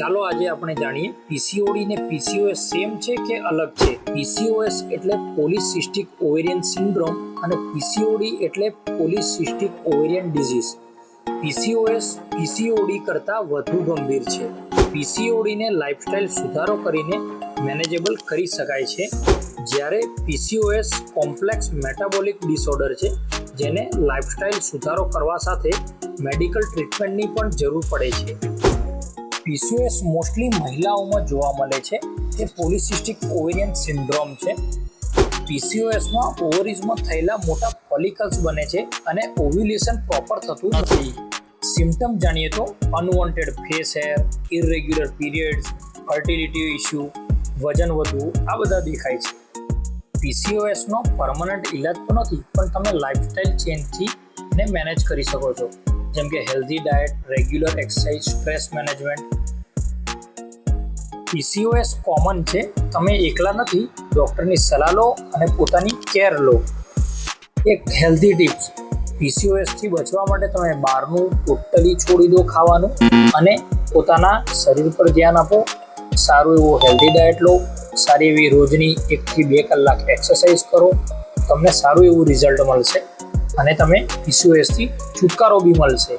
ચાલો આજે આપણે જાણીએ પીસીઓડી ને પીસીઓએસ સેમ છે કે અલગ છે? પીસીઓએસ એટલે પોલિસિસ્ટિક ઓવેરિયન સિન્ડ્રોમ અને પીસીઓડી એટલે polycystic ovarian disease. PCOS PCOD કરતાં વધુ ગંભીર છે. પીસીઓડીને લાઇફસ્ટાઇલ સુધારો કરીને મેનેજેબલ કરી શકાય છે. જ્યારે પીસીઓએસ કોમ્પ્લેક્સ મેટાબોલિક ડિસઓર્ડર છે, જેને લાઇફસ્ટાઇલ સુધારો કરવા સાથે મેડિકલ ટ્રીટમેન્ટની પણ જરૂર પડે છે. પીસીઓએસ મોસ્ટલી મહિલાઓમાં જોવા મળે છે. તે પોલિસિસ્ટિક ઓવેરિયન સિન્ડ્રોમ છે. પીસીઓએસમાં ઓવરીઝમાં થયેલા મોટા ફોલિકલ્સ બને છે અને ઓવ્યુલેશન પ્રોપર થતું નથી. સિમ્ટમ જાણીએ તો unwanted face hair irregular periods fertility issue વજન વધવું, આ બધા દેખાય છે. પીસીઓએસનો પરમનન્ટ ઇલાજ તો નથી, પણ તમે લાઇફસ્ટાઇલ ચેન્જથી ને મેનેજ કરી શકો છો. જેમ કે healthy diet regular exercise stress management PCOS common છે. તમે એકલા નથી ડૉક્ટરની સલાહ લો અને પોતાની કેર લો. એક હેલ્ધી ટિપ્સ પીસીઓએસથી બચવા માટે તમે બહારનું ટોટલી છોડી દો ખાવાનું અને પોતાના શરીર પર ધ્યાન આપો. સારું એવું હેલ્ધી ડાયટ લો. સારી એવી રોજની એકથી બે કલાક એક્સરસાઇઝ કરો. તમને સારું એવું રિઝલ્ટ મળશે. અને તમે પીસીઓએસથી છુટકારો બી મળશે.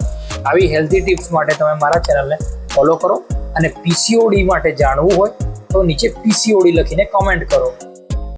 આવી હેલ્ધી ટિપ્સ માટે તમે મારા ચેનલને ફોલો કરો અને પીસીઓડી માટે જાણવું હોય તો નીચે પીસીઓડી લખીને કમેન્ટ કરો.